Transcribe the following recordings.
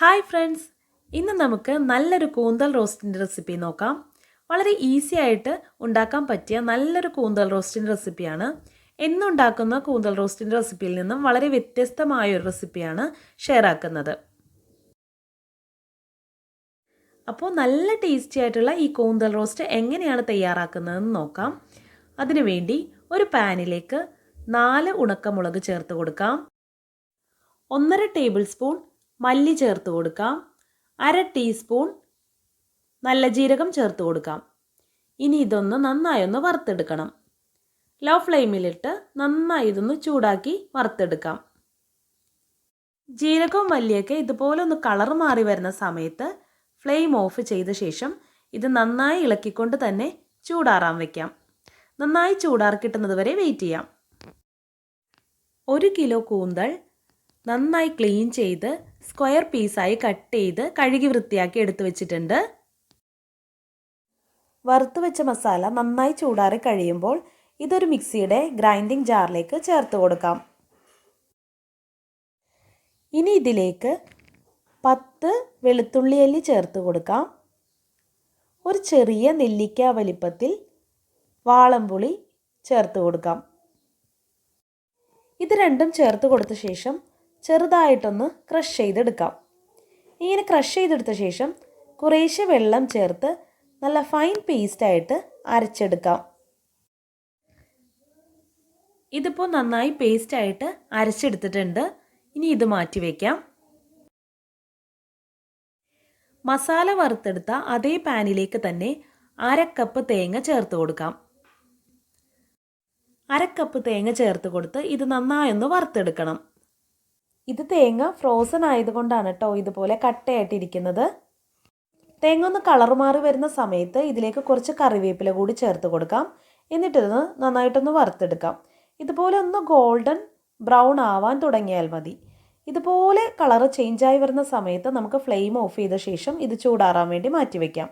Hi friends. ഇന്ന് നമുക്ക് നല്ലൊരു കൂന്തൽ റോസ്റ്റിന്റെ റെസിപ്പി നോക്കാം. വളരെ ഈസി ആയിട്ട് ഉണ്ടാക്കാൻ പറ്റിയ നല്ലൊരു കൂന്തൽ റോസ്റ്റിന്റെ റെസിപ്പിയാണ്. എന്നുണ്ടാക്കുന്ന കൂന്തൽ റോസ്റ്റിന്റെ റെസിപ്പിയിൽ നിന്നും വളരെ വ്യത്യസ്തമായ ഒരു റെസിപ്പിയാണ് ഷെയർ ആക്കുന്നത്. അപ്പോൾ നല്ല ടേസ്റ്റി ആയിട്ടുള്ള ഈ കൂന്തൽ റോസ്റ്റ് എങ്ങനെയാണ് തയ്യാറാക്കുന്നതെന്ന് നോക്കാം. അതിനുവേണ്ടി ഒരു പാനിലേക്ക് നാല് ഉണക്കമുളക് ചേർത്ത് കൊടുക്കാം. ഒന്നര ടേബിൾ സ്പൂൺ മല്ലി ചേർത്ത് കൊടുക്കാം. അര ടീസ്പൂൺ നല്ല ജീരകം ചേർത്ത് കൊടുക്കാം. ഇനി ഇതൊന്ന് നന്നായൊന്ന് വറുത്തെടുക്കണം. ലോ ഫ്ലെയിമിലിട്ട് നന്നായി ഇതൊന്ന് ചൂടാക്കി വറുത്തെടുക്കാം. ജീരകവും മല്ലിയൊക്കെ ഇതുപോലെ ഒന്ന് കളർ മാറി വരുന്ന സമയത്ത് ഫ്ലെയിം ഓഫ് ചെയ്ത ശേഷം ഇത് നന്നായി ഇളക്കിക്കൊണ്ട് തന്നെ ചൂടാറാൻ വയ്ക്കാം നന്നായി ചൂടാർ കിട്ടുന്നത് വരെ വെയിറ്റ് ചെയ്യാം. ഒരു കിലോ കൂന്തൾ നന്നായി ക്ലീൻ ചെയ്ത് സ്ക്വയർ പീസായി കട്ട് ചെയ്ത് കഴുകി വൃത്തിയാക്കി എടുത്തു വെച്ചിട്ടുണ്ട്. വറുത്ത് വെച്ച മസാല നന്നായി ചൂടാറി കഴിയുമ്പോൾ ഇതൊരു മിക്സിയുടെ ഗ്രൈൻഡിംഗ് ജാറിലേക്ക് ചേർത്ത് കൊടുക്കാം. ഇനി ഇതിലേക്ക് പത്ത് വെളുത്തുള്ളി അല്ലി ചേർത്ത് കൊടുക്കാം. ഒരു ചെറിയ നെല്ലിക്ക വലിപ്പത്തിൽ വാളംപുളി ചേർത്ത് കൊടുക്കാം. ഇത് രണ്ടും ചേർത്ത് കൊടുത്ത ശേഷം ചെറുതായിട്ടൊന്ന് ക്രഷ് ചെയ്തെടുക്കാം. ഇങ്ങനെ ക്രഷ് ചെയ്തെടുത്ത ശേഷം കുറേശ്ശെ വെള്ളം ചേർത്ത് നല്ല ഫൈൻ പേസ്റ്റായിട്ട് അരച്ചെടുക്കാം. ഇതിപ്പോൾ നന്നായി പേസ്റ്റായിട്ട് അരച്ചെടുത്തിട്ടുണ്ട്. ഇനി ഇത് മാറ്റി വയ്ക്കാം മസാല വറുത്തെടുത്ത അതേ പാനിലേക്ക് തന്നെ അരക്കപ്പ് കപ്പ് തേങ്ങ ചേർത്ത് കൊടുക്കാം. അരക്കപ്പ് കപ്പ് തേങ്ങ ചേർത്ത് കൊടുത്ത് ഇത് നന്നായൊന്ന് വറുത്തെടുക്കണം. ഇത് തേങ്ങ ഫ്രോസൺ ആയതുകൊണ്ടാണ് കേട്ടോ ഇതുപോലെ കട്ടയായിട്ടിരിക്കുന്നത്. തേങ്ങ ഒന്ന് കളർ മാറി വരുന്ന സമയത്ത് ഇതിലേക്ക് കുറച്ച് കറിവേപ്പില കൂടി ചേർത്ത് കൊടുക്കാം. എന്നിട്ടിതൊന്ന് നന്നായിട്ടൊന്ന് വറുത്തെടുക്കാം. ഇതുപോലെ ഒന്ന് ഗോൾഡൻ ബ്രൗൺ ആവാൻ തുടങ്ങിയാൽ മതി. ഇതുപോലെ കളർ ചേഞ്ചായി വരുന്ന സമയത്ത് നമുക്ക് ഫ്ലെയിം ഓഫ് ചെയ്ത ശേഷം ഇത് ചൂടാറാൻ വേണ്ടി മാറ്റി വയ്ക്കാം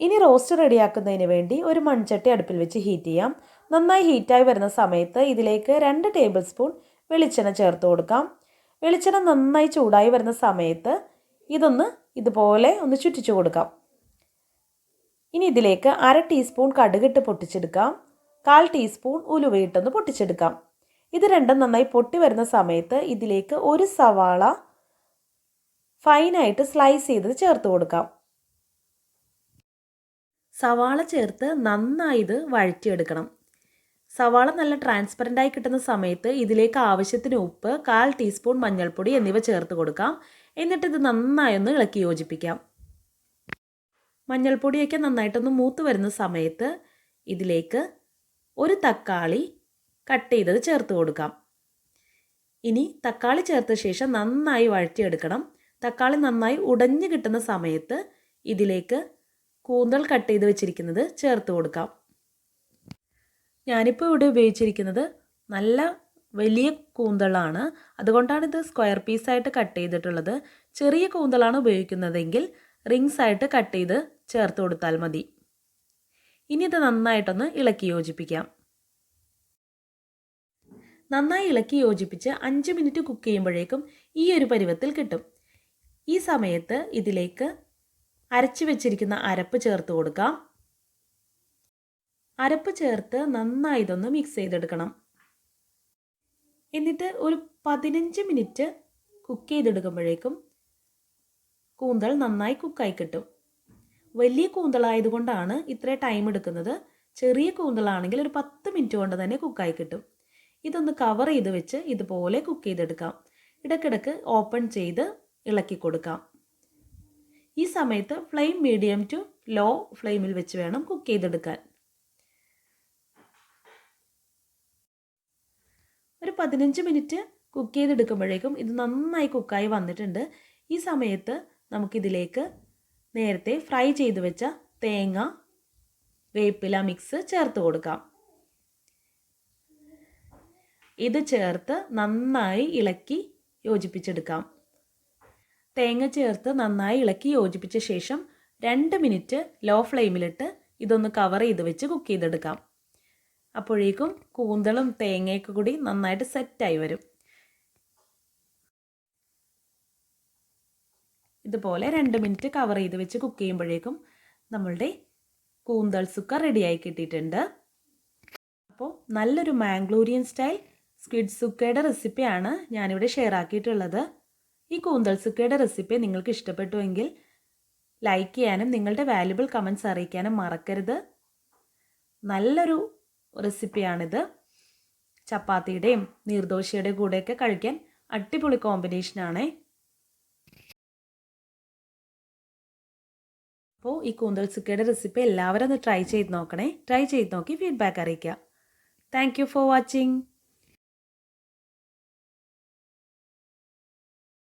ഇനി റോസ്റ്റ് റെഡിയാക്കുന്നതിന് വേണ്ടി ഒരു മൺചട്ടി അടുപ്പിൽ വെച്ച് ഹീറ്റ് ചെയ്യാം. നന്നായി ഹീറ്റായി വരുന്ന സമയത്ത് ഇതിലേക്ക് രണ്ട് ടേബിൾ സ്പൂൺ വെളിച്ചെണ്ണ ചേർത്ത് കൊടുക്കാം. വെളിച്ചെണ്ണ നന്നായി ചൂടായി വരുന്ന സമയത്ത് ഇതൊന്ന് ഇതുപോലെ ഒന്ന് ചുറ്റിച്ചു കൊടുക്കാം. ഇനി ഇതിലേക്ക് അര ടീസ്പൂൺ കടുകിട്ട് പൊട്ടിച്ചെടുക്കാം. കാൽ ടീസ്പൂൺ ഉലുവയിട്ടൊന്ന് പൊട്ടിച്ചെടുക്കാം. ഇത് രണ്ടും നന്നായി പൊട്ടി വരുന്ന സമയത്ത് ഇതിലേക്ക് ഒരു സവാള ഫൈനായിട്ട് സ്ലൈസ് ചെയ്തത് ചേർത്ത് കൊടുക്കാം. സവാള ചേർത്ത് നന്നായി ഇത് വഴറ്റിയെടുക്കണം. സവാള നല്ല ട്രാൻസ്പെറന്റ് ആയി കിട്ടുന്ന സമയത്ത് ഇതിലേക്ക് ആവശ്യത്തിന് ഉപ്പ് കാൽ ടീസ്പൂൺ മഞ്ഞൾപ്പൊടി എന്നിവ ചേർത്ത് കൊടുക്കാം. എന്നിട്ട് ഇത് നന്നായി ഒന്ന് ഇളക്കി യോജിപ്പിക്കാം. മഞ്ഞൾപ്പൊടിയൊക്കെ നന്നായിട്ടൊന്ന് മൂത്ത് വരുന്ന സമയത്ത് ഇതിലേക്ക് ഒരു തക്കാളി കട്ട് ചെയ്തത് ചേർത്ത് കൊടുക്കാം. ഇനി തക്കാളി ചേർത്ത ശേഷം നന്നായി വഴറ്റിയെടുക്കണം. തക്കാളി നന്നായി ഉടഞ്ഞു കിട്ടുന്ന സമയത്ത് ഇതിലേക്ക് കൂന്തൽ കട്ട് ചെയ്ത് വെച്ചിരിക്കുന്നത് ചേർത്ത് കൊടുക്കാം. ഞാനിപ്പോൾ ഇവിടെ ഉപയോഗിച്ചിരിക്കുന്നത് നല്ല വലിയ കൂന്തളാണ്. അതുകൊണ്ടാണ് ഇത് സ്ക്വയർ പീസായിട്ട് കട്ട് ചെയ്തിട്ടുള്ളത്. ചെറിയ കൂന്തളാണ് ഉപയോഗിക്കുന്നതെങ്കിൽ റിങ്സ് ആയിട്ട് കട്ട് ചെയ്ത് ചേർത്ത് കൊടുത്താൽ മതി. ഇനി ഇത് നന്നായിട്ടൊന്ന് ഇളക്കി യോജിപ്പിക്കാം. നന്നായി ഇളക്കി യോജിപ്പിച്ച് അഞ്ച് മിനിറ്റ് കുക്ക് ചെയ്യുമ്പോഴേക്കും ഈ ഒരു പരുവത്തിൽ കിട്ടും. ഈ സമയത്ത് ഇതിലേക്ക് അരച്ചു വെച്ചിരിക്കുന്ന അരപ്പ് ചേർത്ത് കൊടുക്കാം. അരപ്പ് ചേർത്ത് നന്നായി ഇതൊന്ന് മിക്സ് ചെയ്തെടുക്കണം. എന്നിട്ട് ഒരു പതിനഞ്ച് മിനിറ്റ് കുക്ക് ചെയ്തെടുക്കുമ്പോഴേക്കും കൂന്തൽ നന്നായി കുക്കായി കിട്ടും. വലിയ കൂന്തളായതുകൊണ്ടാണ് ഇത്ര ടൈം എടുക്കുന്നത്. ചെറിയ കൂന്തളാണെങ്കിൽ ഒരു പത്ത് മിനിറ്റ് കൊണ്ട് തന്നെ കുക്കായി കിട്ടും. ഇതൊന്ന് കവർ ചെയ്ത് വെച്ച് ഇതുപോലെ കുക്ക് ചെയ്തെടുക്കാം. ഇടയ്ക്കിടയ്ക്ക് ഓപ്പൺ ചെയ്ത് ഇളക്കി കൊടുക്കാം. ഈ സമയത്ത് ഫ്ലെയിം മീഡിയം ടു ലോ ഫ്ലെയിമിൽ വെച്ച് വേണം കുക്ക് ചെയ്തെടുക്കാൻ. ഒരു പതിനഞ്ച് മിനിറ്റ് കുക്ക് ചെയ്തെടുക്കുമ്പോഴേക്കും ഇത് നന്നായി കുക്കായി വന്നിട്ടുണ്ട്. ഈ സമയത്ത് നമുക്കിതിലേക്ക് നേരത്തെ ഫ്രൈ ചെയ്ത് വെച്ച തേങ്ങ വേപ്പില മിക്സ് ചേർത്ത് കൊടുക്കാം. ഇത് ചേർത്ത് നന്നായി ഇളക്കി യോജിപ്പിച്ചെടുക്കാം. തേങ്ങ ചേർത്ത് നന്നായി ഇളക്കി യോജിപ്പിച്ച ശേഷം രണ്ട് മിനിറ്റ് ലോ ഫ്ലെയിമിലിട്ട് ഇതൊന്ന് കവർ ചെയ്ത് വെച്ച് കുക്ക് ചെയ്തെടുക്കാം. അപ്പോഴേക്കും കൂന്തളും തേങ്ങയൊക്കെ കൂടി നന്നായിട്ട് സെറ്റായി വരും. ഇതുപോലെ രണ്ട് മിനിറ്റ് കവർ ചെയ്ത് വെച്ച് കുക്ക് ചെയ്യുമ്പോഴേക്കും നമ്മളുടെ കൂന്തൾ സുക്ക റെഡിയായി കിട്ടിയിട്ടുണ്ട്. അപ്പോൾ നല്ലൊരു മാംഗ്ലൂരിയൻ സ്റ്റൈൽ സ്ക്വിഡ് സുക്കയുടെ റെസിപ്പിയാണ് ഞാനിവിടെ ഷെയർ ആക്കിയിട്ടുള്ളത്. ഈ കൂന്തൾ സുക്കയുടെ റെസിപ്പി നിങ്ങൾക്ക് ഇഷ്ടപ്പെട്ടുവെങ്കിൽ ലൈക്ക് ചെയ്യാനും നിങ്ങളുടെ വാല്യുബിൾ കമൻസ് അറിയിക്കാനും മറക്കരുത്. നല്ലൊരു റെസിപ്പിയാണിത് ചപ്പാത്തിയുടെയും നീർദോശയുടെയും കൂടെയൊക്കെ കഴിക്കാൻ അടിപൊളി കോമ്പിനേഷനാണ് അപ്പോൾ ഈ കൂന്തൽ സുക്കയുടെ റെസിപ്പി എല്ലാവരും ഒന്ന് ട്രൈ ചെയ്ത് നോക്കണേ. ട്രൈ ചെയ്ത് നോക്കി ഫീഡ്ബാക്ക് അറിയിക്കുക. Thank for watching